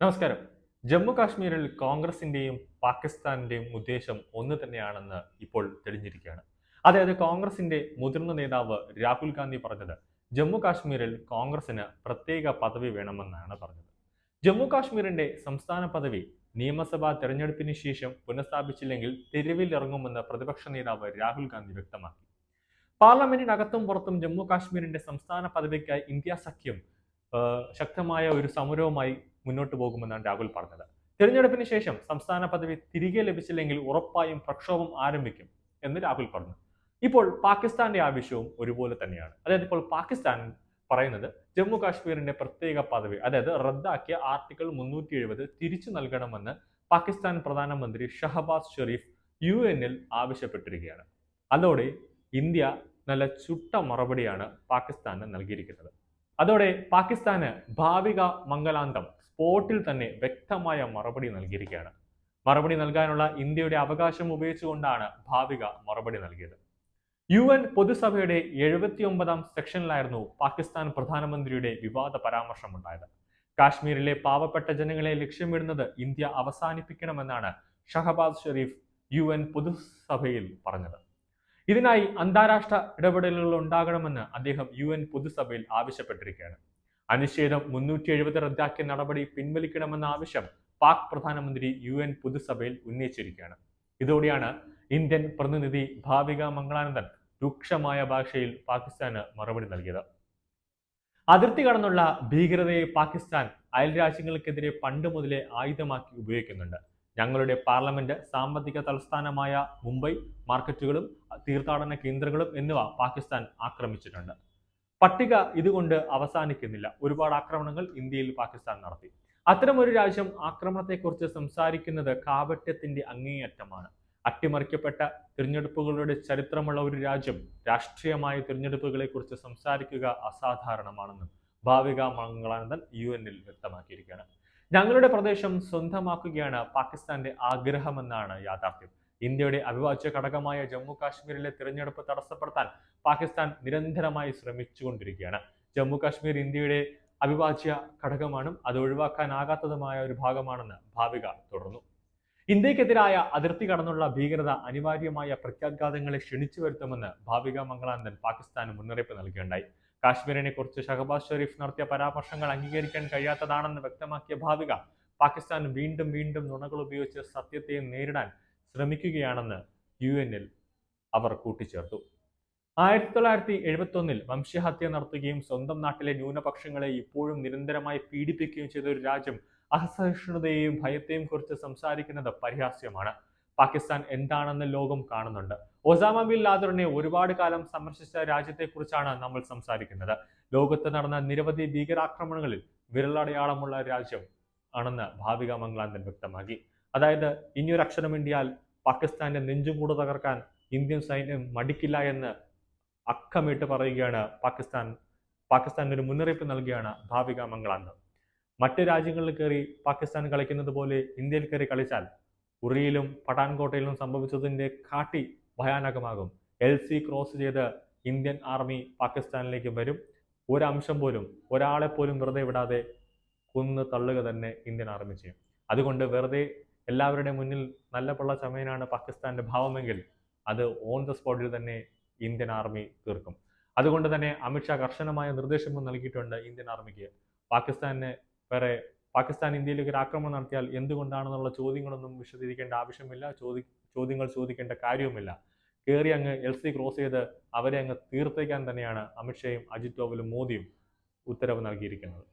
നമസ്കാരം. ജമ്മു കാശ്മീരിൽ കോൺഗ്രസിന്റെയും പാകിസ്ഥാനിന്റെയും ഉദ്ദേശം ഒന്ന് തന്നെയാണെന്ന് ഇപ്പോൾ തെളിഞ്ഞിരിക്കുകയാണ്. അതായത് കോൺഗ്രസിന്റെ മുതിർന്ന നേതാവ് രാഹുൽ ഗാന്ധി പറഞ്ഞത് ജമ്മു കാശ്മീരിൽ കോൺഗ്രസിന് പ്രത്യേക പദവി വേണമെന്നാണ് പറഞ്ഞത്. ജമ്മു കാശ്മീരിന്റെ സംസ്ഥാന പദവി നിയമസഭാ തെരഞ്ഞെടുപ്പിന് ശേഷം പുനഃസ്ഥാപിച്ചില്ലെങ്കിൽ തെരുവിൽ ഇറങ്ങുമെന്ന് പ്രതിപക്ഷ നേതാവ് രാഹുൽ ഗാന്ധി വ്യക്തമാക്കി. പാർലമെന്റിനകത്തും പുറത്തും ജമ്മു കാശ്മീരിന്റെ സംസ്ഥാന പദവിക്കായി ഇന്ത്യ സഖ്യം ശക്തമായ ഒരു സമരവുമായി മുന്നോട്ട് പോകുമെന്നാണ് രാഹുൽ പറഞ്ഞത്. തിരഞ്ഞെടുപ്പിന് ശേഷം സംസ്ഥാന പദവി തിരികെ ലഭിച്ചില്ലെങ്കിൽ ഉറപ്പായും പ്രക്ഷോഭം ആരംഭിക്കും എന്ന് രാഹുൽ പറഞ്ഞു. ഇപ്പോൾ പാകിസ്ഥാന്റെ ആവശ്യവും ഒരുപോലെ തന്നെയാണ്. അതായത് ഇപ്പോൾ പാകിസ്ഥാൻ പറയുന്നത് ജമ്മു കാശ്മീരിന്റെ പ്രത്യേക പദവി അതായത് റദ്ദാക്കിയ ആർട്ടിക്കിൾ മുന്നൂറ്റി എഴുപത് തിരിച്ചു നൽകണമെന്ന് പാകിസ്ഥാൻ പ്രധാനമന്ത്രി ഷഹബാസ് ഷെറീഫ് യു എന്നിൽ ആവശ്യപ്പെട്ടിരിക്കുകയാണ്. അതോടെ ഇന്ത്യ നല്ല ചുട്ട മറുപടിയാണ് പാകിസ്ഥാന് നൽകിയിരിക്കുന്നത്. അതോടെ പാകിസ്ഥാന് ഭാവിക മംഗലാന്തം സ്പോട്ടിൽ തന്നെ വ്യക്തമായ മറുപടി നൽകിയിരിക്കുകയാണ്. മറുപടി നൽകാനുള്ള ഇന്ത്യയുടെ അവകാശം ഉപയോഗിച്ചുകൊണ്ടാണ് ഭാവിക മറുപടി നൽകിയത്. യു എൻ പൊതുസഭയുടെ എഴുപത്തിയൊമ്പതാം സെക്ഷനിലായിരുന്നു പാകിസ്ഥാൻ പ്രധാനമന്ത്രിയുടെ വിവാദ പരാമർശം ഉണ്ടായത് കാശ്മീരിലെ പാവപ്പെട്ട ജനങ്ങളെ ലക്ഷ്യമിടുന്നത് ഇന്ത്യ അവസാനിപ്പിക്കണമെന്നാണ് ഷഹബാസ് ഷെരീഫ് യു എൻ പൊതുസഭയിൽ പറഞ്ഞത്. ഇതിനായി അന്താരാഷ്ട്ര ഇടപെടലുകൾ ഉണ്ടാകണമെന്ന് അദ്ദേഹം യു എൻ പൊതുസഭയിൽ ആവശ്യപ്പെട്ടിരിക്കുകയാണ്. അനുച്ഛേദം മുന്നൂറ്റി എഴുപത് റദ്ദാക്കിയ നടപടി പിൻവലിക്കണമെന്ന ആവശ്യം പാക് പ്രധാനമന്ത്രി യു എൻ പൊതുസഭയിൽ ഉന്നയിച്ചിരിക്കുകയാണ്. ഇതോടെയാണ് ഇന്ത്യൻ പ്രതിനിധി ഭാവിക മംഗളാനന്ദൻ രൂക്ഷമായ ഭാഷയിൽ പാകിസ്ഥാന് മറുപടി നൽകിയത്. അതിർത്തി കടന്നുള്ള ഭീകരതയെ പാകിസ്ഥാൻ അയൽ രാജ്യങ്ങൾക്കെതിരെ പണ്ട് മുതലേ ആയുധമാക്കി ഉപയോഗിക്കുന്നുണ്ട്. ഞങ്ങളുടെ പാർലമെന്റ് സാമ്പത്തിക തലസ്ഥാനമായ മുംബൈ മാർക്കറ്റുകളും തീർത്ഥാടന കേന്ദ്രങ്ങളും എന്നിവ പാകിസ്ഥാൻ ആക്രമിച്ചിട്ടുണ്ട്. പട്ടിക ഇതുകൊണ്ട് അവസാനിക്കുന്നില്ല. ഒരുപാട് ആക്രമണങ്ങൾ ഇന്ത്യയിൽ പാകിസ്ഥാൻ നടത്തി. അത്തരമൊരു രാജ്യം ആക്രമണത്തെക്കുറിച്ച് സംസാരിക്കുന്നത് കാപട്യത്തിന്റെ അങ്ങേയറ്റമാണ്. അട്ടിമറിക്കപ്പെട്ട തിരഞ്ഞെടുപ്പുകളുടെ ചരിത്രമുള്ള ഒരു രാജ്യം രാഷ്ട്രീയമായ തിരഞ്ഞെടുപ്പുകളെക്കുറിച്ച് സംസാരിക്കുക അസാധാരണമാണെന്ന് ഭാവിക മംഗളാനന്ദൻ യു എന്നിൽ വ്യക്തമാക്കിയിരിക്കുകയാണ്. ഞങ്ങളുടെ പ്രദേശം സ്വന്തമാക്കുകയാണ് പാകിസ്ഥാന്റെ ആഗ്രഹമെന്നാണ് യാഥാർത്ഥ്യം. ഇന്ത്യയുടെ അവിഭാജ്യ ഘടകമായ ജമ്മു കാശ്മീരിലെ തിരഞ്ഞെടുപ്പ് തടസ്സപ്പെടുത്താൻ പാകിസ്ഥാൻ നിരന്തരമായി ശ്രമിച്ചുകൊണ്ടിരിക്കുകയാണ്. ജമ്മു കാശ്മീർ ഇന്ത്യയുടെ അവിഭാജ്യ ഘടകമാണ്. അത് ഒഴിവാക്കാനാകാത്തതുമായ ഒരു ഭാഗമാണെന്ന് ഭാവിക തുടർന്നു. ഇന്ത്യക്കെതിരായ അതിർത്തി കടന്നുള്ള ഭീകരത അനിവാര്യമായ പ്രത്യാഘാതങ്ങളെ ക്ഷണിച്ചു വരുത്തുമെന്ന് ഭാവിക മംഗളാനന്ദൻ പാകിസ്ഥാന് മുന്നറിയിപ്പ് നൽകുകയുണ്ടായി. കാശ്മീരിനെ കുറിച്ച് ഷഹബാസ് ഷെരീഫ് നടത്തിയ പരാമർശങ്ങൾ അംഗീകരിക്കാൻ കഴിയാത്തതാണെന്ന് വ്യക്തമാക്കിയ ഭാവിക പാകിസ്ഥാൻ വീണ്ടും വീണ്ടും നുണകൾ ഉപയോഗിച്ച് സത്യത്തെ നേരിടാൻ ശ്രമിക്കുകയാണെന്ന് യു അവർ കൂട്ടിച്ചേർത്തു. ആയിരത്തി തൊള്ളായിരത്തി എഴുപത്തി ഒന്നിൽ വംശഹത്യ നടത്തുകയും സ്വന്തം നാട്ടിലെ ന്യൂനപക്ഷങ്ങളെ ഇപ്പോഴും നിരന്തരമായി പീഡിപ്പിക്കുകയും ചെയ്ത ഒരു രാജ്യം അസഹിഷ്ണുതയെയും ഭയത്തെയും കുറിച്ച് സംസാരിക്കുന്നത് പരിഹാസ്യമാണ്. പാകിസ്ഥാൻ എന്താണെന്ന് ലോകം കാണുന്നുണ്ട്. ഒസാമ ബിൻ ലാദറിനെ ഒരുപാട് കാലം സന്ദർശിച്ച രാജ്യത്തെക്കുറിച്ചാണ് നമ്മൾ സംസാരിക്കുന്നത്. ലോകത്ത് നടന്ന നിരവധി ഭീകരാക്രമണങ്ങളിൽ വിരലടയാളമുള്ള രാജ്യം ആണെന്ന് ഭാവിക മംഗളാന്തൻ വ്യക്തമാക്കി. അതായത് ഇനിയൊരു അക്ഷരം വേണ്ടിയാൽ പാകിസ്ഥാന്റെ നെഞ്ചുകൂട് തകർക്കാൻ ഇന്ത്യൻ സൈന്യം മടിക്കില്ല എന്ന് അക്കമിട്ട് പറയുകയാണ് പാകിസ്ഥാൻ പാകിസ്ഥാൻ ഒരു മുന്നറിയിപ്പ് നൽകുകയാണ് ഭാവിക മംഗളാന്ന്. മറ്റ് രാജ്യങ്ങളിൽ കയറി പാകിസ്ഥാൻ കളിക്കുന്നത് പോലെ ഇന്ത്യയിൽ കയറി കളിച്ചാൽ ഉറിയിലും പഠാൻകോട്ടയിലും സംഭവിച്ചതിന്റെ കാട്ടി ഭയാനകമാകും. എൽ സി ക്രോസ് ചെയ്ത് ഇന്ത്യൻ ആർമി പാകിസ്ഥാനിലേക്ക് വരും. ഒരംശം പോലും ഒരാളെ പോലും വെറുതെ വിടാതെ കുന്ന് തള്ളുക തന്നെ ഇന്ത്യൻ ആർമി ചെയ്യും. അതുകൊണ്ട് വെറുതെ എല്ലാവരുടെയും മുന്നിൽ നല്ല പൊള്ള ചമയനാണ് പാകിസ്ഥാന്റെ ഭാവമെങ്കിൽ അത് ഓൺ ദ സ്പോട്ടിൽ തന്നെ ഇന്ത്യൻ ആർമി തീർക്കും. അതുകൊണ്ട് തന്നെ അമിത്ഷാ കർശനമായ നിർദ്ദേശങ്ങൾ നൽകിയിട്ടുണ്ട് ഇന്ത്യൻ ആർമിക്ക്. പാകിസ്ഥാനെ വേറെ പാകിസ്ഥാൻ ഇന്ത്യയിലേക്ക് ഒരു ആക്രമണം നടത്തിയാൽ എന്തുകൊണ്ടാണെന്നുള്ള ചോദ്യങ്ങളൊന്നും വിശദീകരിക്കേണ്ട ആവശ്യമില്ല. ചോദി ചോദ്യങ്ങൾ ചോദിക്കേണ്ട കാര്യവുമില്ല. കയറി അങ്ങ് എൽ സി ക്രോസ് ചെയ്ത് അവരെ അങ്ങ് തീർത്തേക്കാൻ തന്നെയാണ് അമിത്ഷയും അജിത് ഡോവലും മോദിയും ഉത്തരവ് നൽകിയിരിക്കുന്നത്.